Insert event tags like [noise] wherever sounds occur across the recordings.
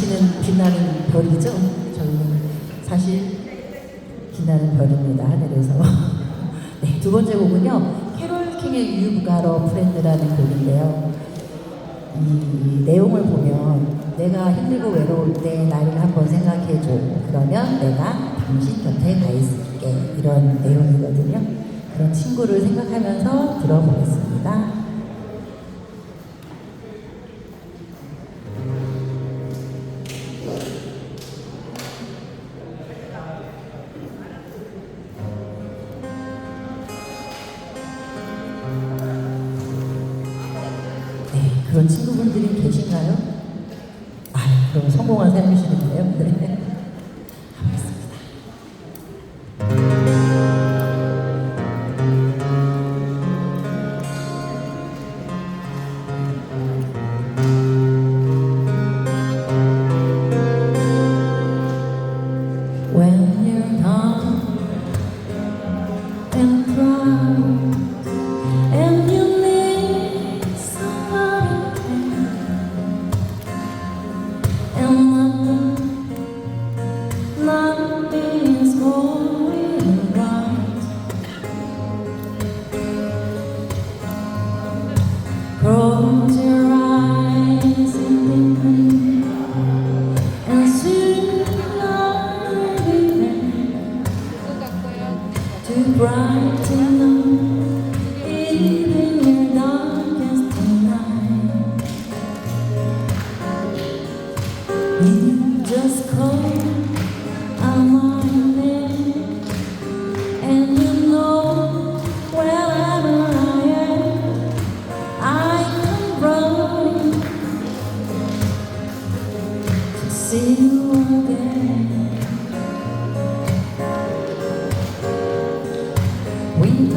당신은 빛나는 별이죠? 저희는 사실 빛나는 별입니다. 하늘에서. [laughs] 네, 두 번째 곡은요. 캐롤 킹의 유부가러 프렌드라는 곡인데요. 이 내용을 보면 내가 힘들고 외로울 때 나를 한번 생각해줘. 그러면 내가 당신 곁에 가 있을게. 이런 내용이거든요. 그런 친구를 생각하면서 들어보겠습니다. 이런 친구분들이 계신가요? 아, 그럼 성공한 사람이시는데요. 네. When too bright.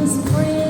spring.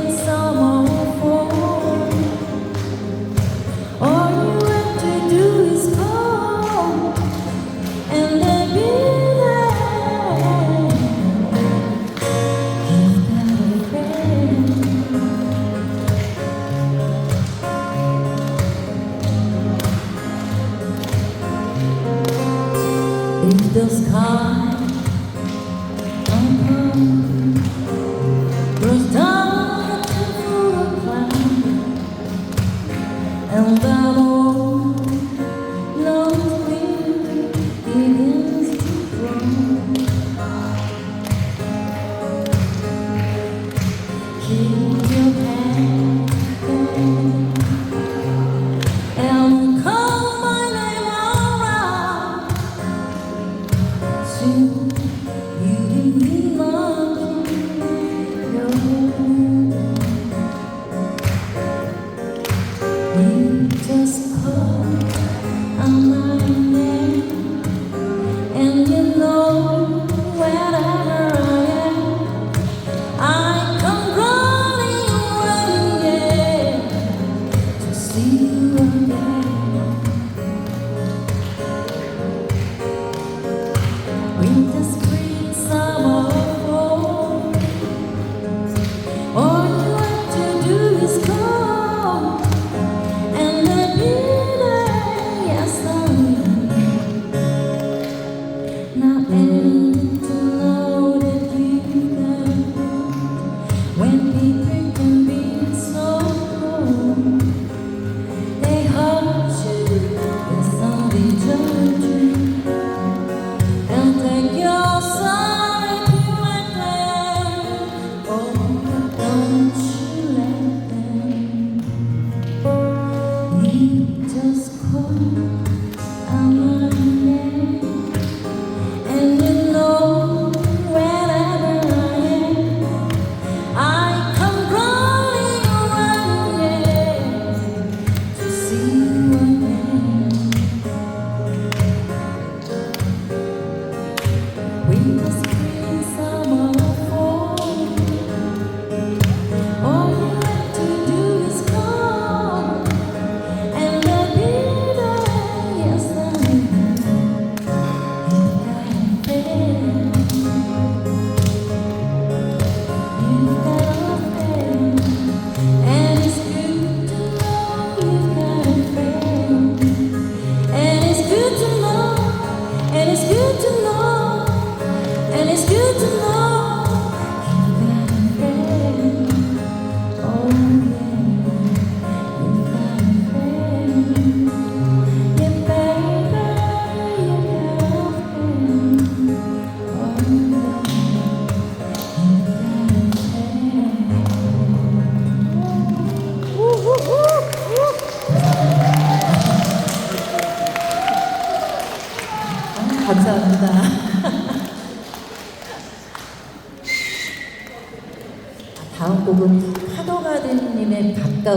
just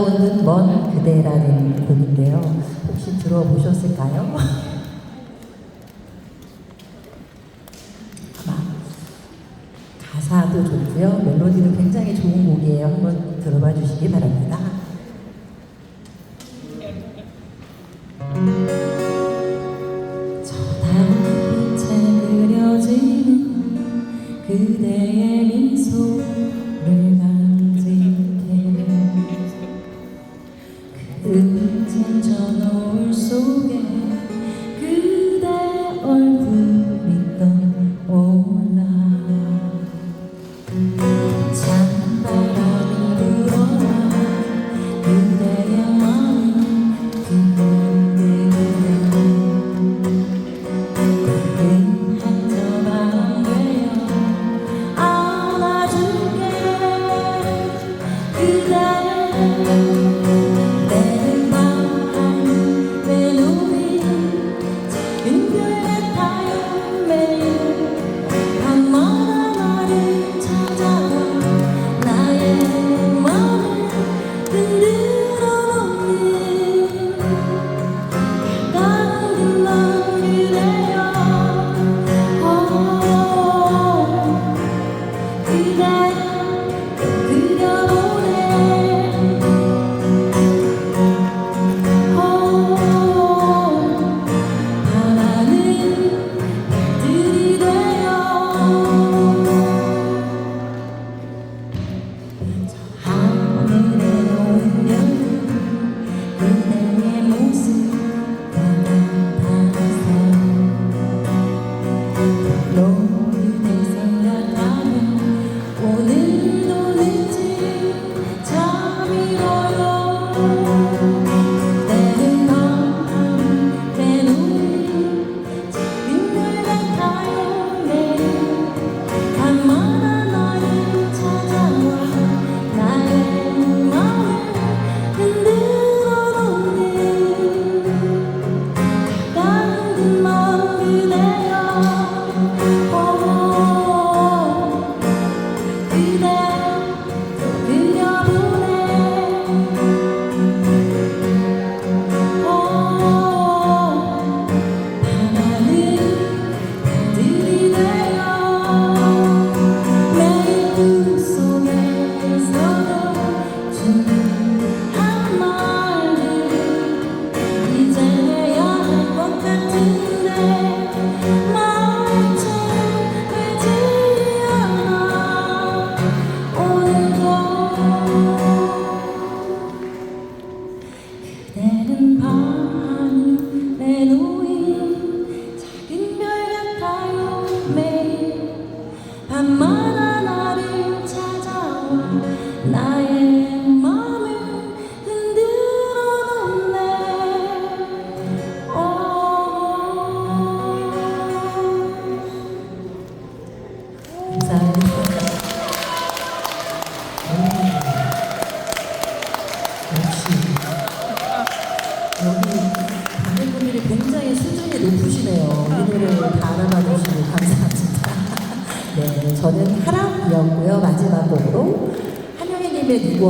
가보는 먼 그대라는 곡인데요. 혹시 들어보셨을까요? [laughs] 아마 가사도 좋고요. 멜로디도 굉장히 좋은 곡이에요. 한번 들어봐 주시기 바랍니다.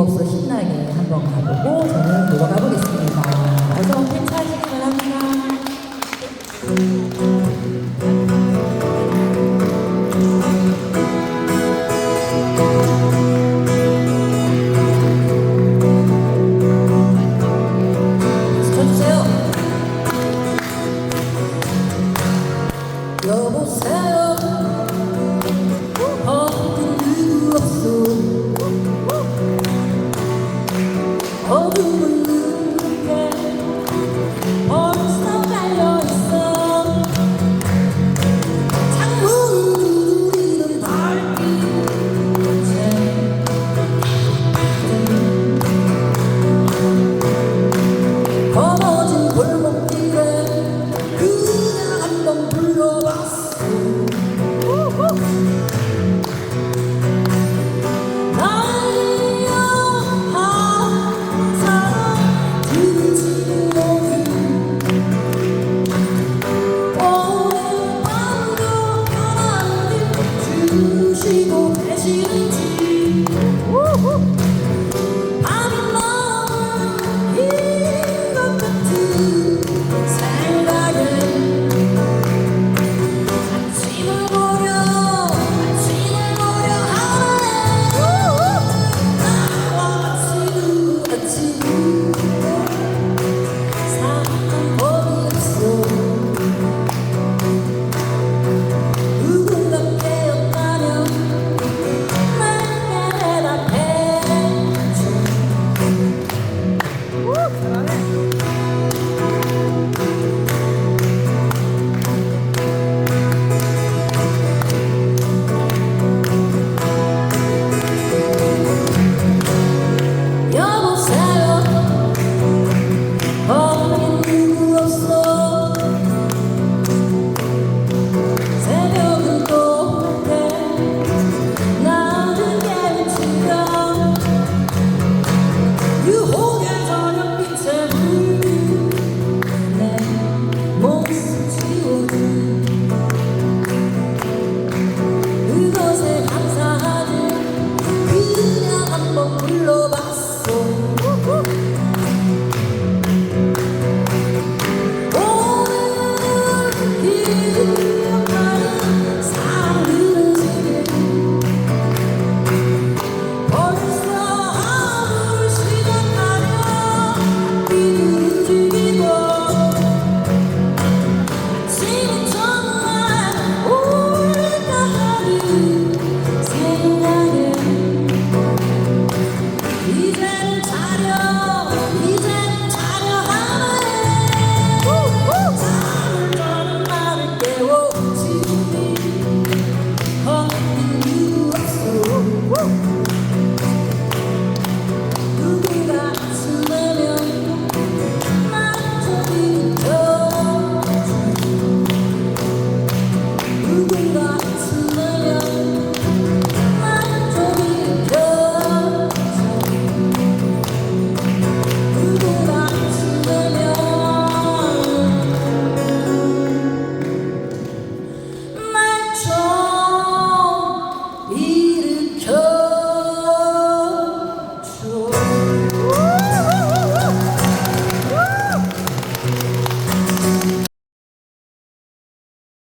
한영